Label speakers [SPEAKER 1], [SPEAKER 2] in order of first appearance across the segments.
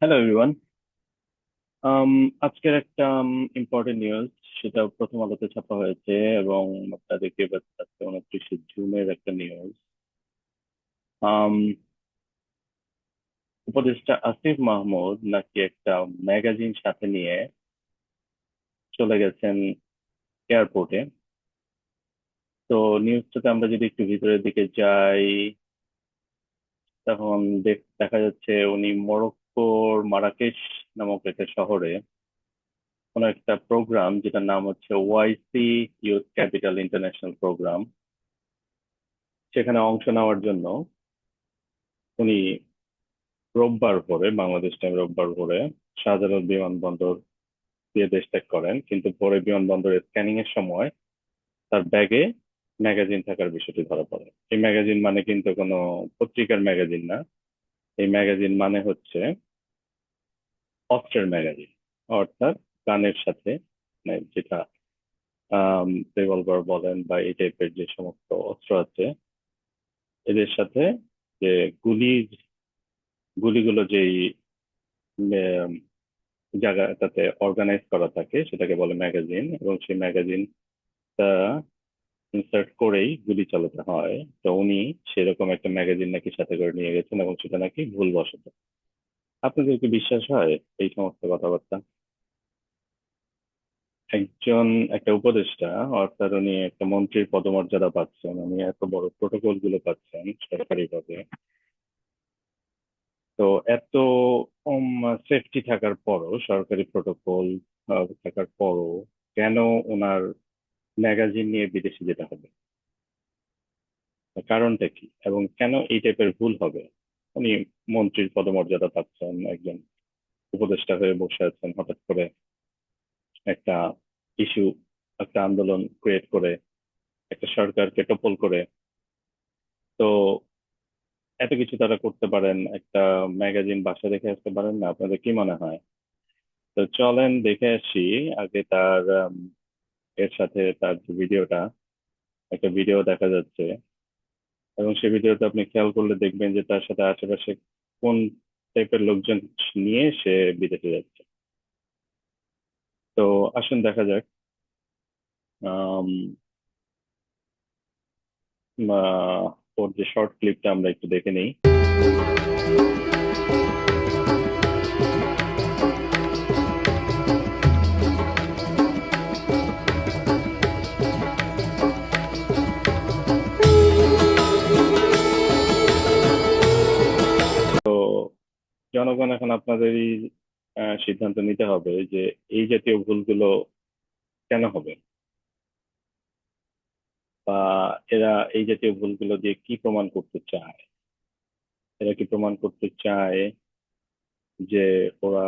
[SPEAKER 1] Hello everyone আজকের একটা important news সেটা প্রথম আলোতে ছাপা হয়েছে এবং আপনারা দেখতে পাচ্ছেন উনত্রিশে জুনের একটা নিউজ উপদেষ্টা আসিফ মাহমুদ নাকি একটা ম্যাগাজিন সাথে নিয়ে চলে গেছেন এয়ারপোর্টে। তো নিউজটাতে আমরা যদি একটু ভিতরের দিকে যাই, তখন দেখ- যাচ্ছে উনি মরক্কোর মারাকেশ নামক একটা শহরে কোনো একটা প্রোগ্রাম যেটার নাম হচ্ছে YC youth capital international program সেখানে অংশ নেওয়ার জন্য উনি রোববার ভোরে, বাংলাদেশ টাইম রোববার ভোরে শাহজালাল বিমানবন্দর দিয়ে দেশ ত্যাগ করেন। কিন্তু ভোরে বিমানবন্দরের স্ক্যানিং এর সময় তার ব্যাগে ম্যাগাজিন থাকার বিষয়টি ধরা পড়ে। এই ম্যাগাজিন মানে কিন্তু কোনো পত্রিকার ম্যাগাজিন না। এই ম্যাগাজিন মানে হচ্ছে অস্ত্রের ম্যাগাজিন, অর্থাৎ গানের সাথে মানে যেটা রিভলভার বলেন বা এই টাইপের যে সমস্ত অস্ত্র আছে, এদের সাথে যে গুলির, গুলিগুলো যেই জায়গাটাতে অর্গানাইজ করা থাকে, সেটাকে বলে ম্যাগাজিন, এবং সেই ম্যাগাজিন তা ইনসার্ট করেই গুলি চালাতে হয়। তো উনি সেরকম একটা ম্যাগাজিন নাকি সাথে করে নিয়ে গেছেন, এবং সেটা নাকি ভুলবশত। আপনাদের কি বিশ্বাস হয় এই সমস্ত কথাবার্তা? একজন, একটা উপদেষ্টা, অর্থাৎ উনি একটা মন্ত্রীর পদমর্যাদা পাচ্ছেন, উনি এত বড় প্রোটোকলগুলো পাচ্ছেন সরকারি সরকারিভাবে। তো এত সেফটি থাকার পরও, সরকারি প্রোটোকল থাকার পরও কেন ওনার ম্যাগাজিন নিয়ে বিদেশে যেতে হবে? কারণটা কি? এবং কেন এই টাইপের ভুল হবে? উনি মন্ত্রীর পদমর্যাদা পাচ্ছেন, একজন উপদেষ্টা হয়ে বসে আছেন হঠাৎ করে একটা ইস্যু একটা আন্দোলন ক্রিয়েট করে, একটা সরকারকে টপল করে। তো এত কিছু তারা করতে পারেন, একটা ম্যাগাজিন বাসা দেখে আসতে পারেন না, আপনাদের কি মনে হয়? তো চলেন দেখে আসি, আগে তার এর সাথে তার যে ভিডিওটা একটা ভিডিও দেখা যাচ্ছে। এবং সে ভিডিওতে আপনি খেয়াল করলে দেখবেন যে তার সাথে আশেপাশে কোন টাইপের লোকজন নিয়ে সে বিদেশে যাচ্ছে। তো আসুন দেখা যাক। ওর যে শর্ট ক্লিপটা আমরা একটু দেখে নিই। জনগণ এখন আপনাদেরই সিদ্ধান্ত নিতে হবে যে এই জাতীয় ভুলগুলো কেন হবে? বা এরা এই জাতীয় ভুলগুলো দিয়ে কি প্রমাণ করতে চায়? এরা কি প্রমাণ করতে চায় যে ওরা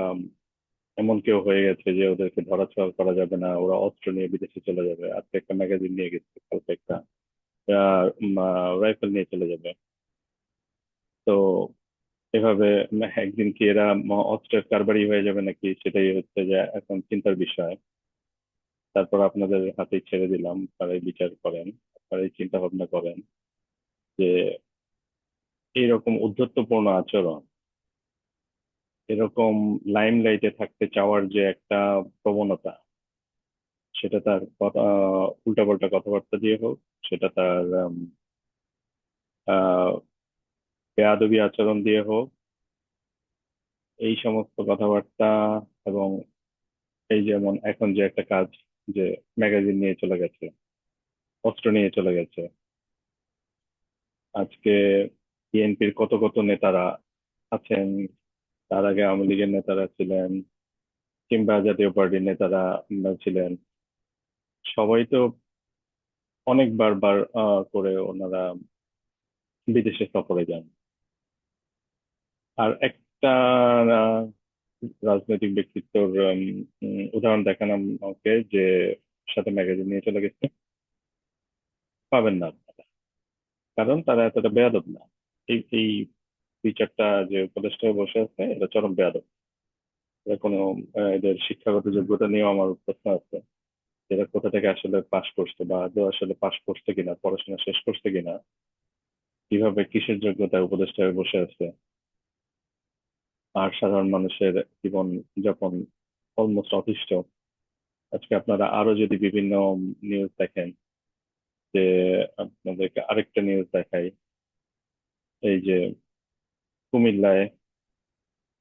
[SPEAKER 1] এমন কেউ হয়ে গেছে যে ওদেরকে ধরাছোঁয়া করা যাবে না, ওরা অস্ত্র নিয়ে বিদেশে চলে যাবে, আজকে একটা ম্যাগাজিন নিয়ে গেছে, কালকে একটা রাইফেল নিয়ে চলে যাবে? তো এভাবে একদিন কি এরা অস্ত্রের কারবারি হয়ে যাবে নাকি? সেটাই হচ্ছে যে এখন চিন্তার বিষয়। তারপর আপনাদের হাতে ছেড়ে দিলাম, তারাই বিচার করেন, তারাই চিন্তা ভাবনা করেন যে এইরকম উদ্ধত্তপূর্ণ আচরণ, এরকম লাইমলাইটে থাকতে চাওয়ার যে একটা প্রবণতা, সেটা তার কথা, উল্টাপাল্টা কথাবার্তা দিয়ে হোক, সেটা তার বেয়াদবি আচরণ দিয়ে হোক, এই সমস্ত কথাবার্তা এবং এই যেমন এখন যে একটা কাজ যে ম্যাগাজিন নিয়ে চলে গেছে, অস্ত্র নিয়ে চলে গেছে, আজকে বিএনপির কত কত নেতারা আছেন, তার আগে আওয়ামী লীগের নেতারা ছিলেন, কিংবা জাতীয় পার্টির নেতারা ছিলেন, সবাই তো অনেকবার বার করে ওনারা বিদেশে সফরে যান। আর একটা রাজনৈতিক ব্যক্তিত্বর উদাহরণ দেখান আমাকে যে সাথে ম্যাগাজিন নিয়ে চলে গেছে। পাবেন না আপনারা। কারণ তারা এতটা বেয়াদব না। এই এই বিচারটা যে উপদেষ্টা বসে আছে, এটা চরম বেয়াদব। এরা কোনো এদের শিক্ষাগত যোগ্যতা নিয়েও আমার প্রশ্ন আছে। এরা কোথা থেকে আসলে পাশ করছে বা আদৌ আসলে পাশ করছে কিনা, পড়াশোনা শেষ করছে কিনা, কীভাবে কিসের যোগ্যতায় উপদেষ্টা বসে আছে আর সাধারণ মানুষের জীবন যাপন অলমোস্ট অতিষ্ঠ। আজকে আপনারা আরও যদি বিভিন্ন নিউজ দেখেন, যে আপনাদেরকে আরেকটা নিউজ দেখাই, এই যে কুমিল্লায়,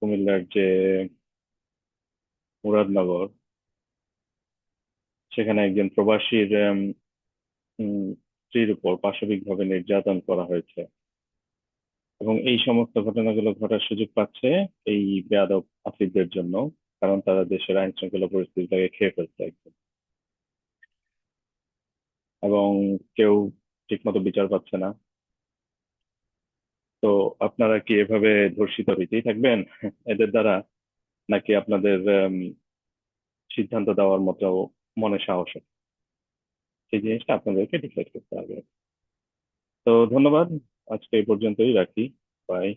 [SPEAKER 1] কুমিল্লার যে মুরাদনগর, সেখানে একজন প্রবাসীর স্ত্রীর উপর পাশবিকভাবে নির্যাতন করা হয়েছে। এবং এই সমস্ত ঘটনাগুলো ঘটার সুযোগ পাচ্ছে এই বেয়াদব আফিদদের জন্য, কারণ তারা দেশের আইন শৃঙ্খলা পরিস্থিতিটাকে খেয়ে ফেলছে একদম। এবং কেউ ঠিকমতো বিচার পাচ্ছে না। তো আপনারা কি এভাবে ধর্ষিত হইতেই থাকবেন এদের দ্বারা, নাকি আপনাদের সিদ্ধান্ত দেওয়ার মতো মনে সাহস? সেই জিনিসটা আপনাদেরকে ডিসাইড করতে হবে। তো ধন্যবাদ। আজকে এই পর্যন্তই রাখি বাই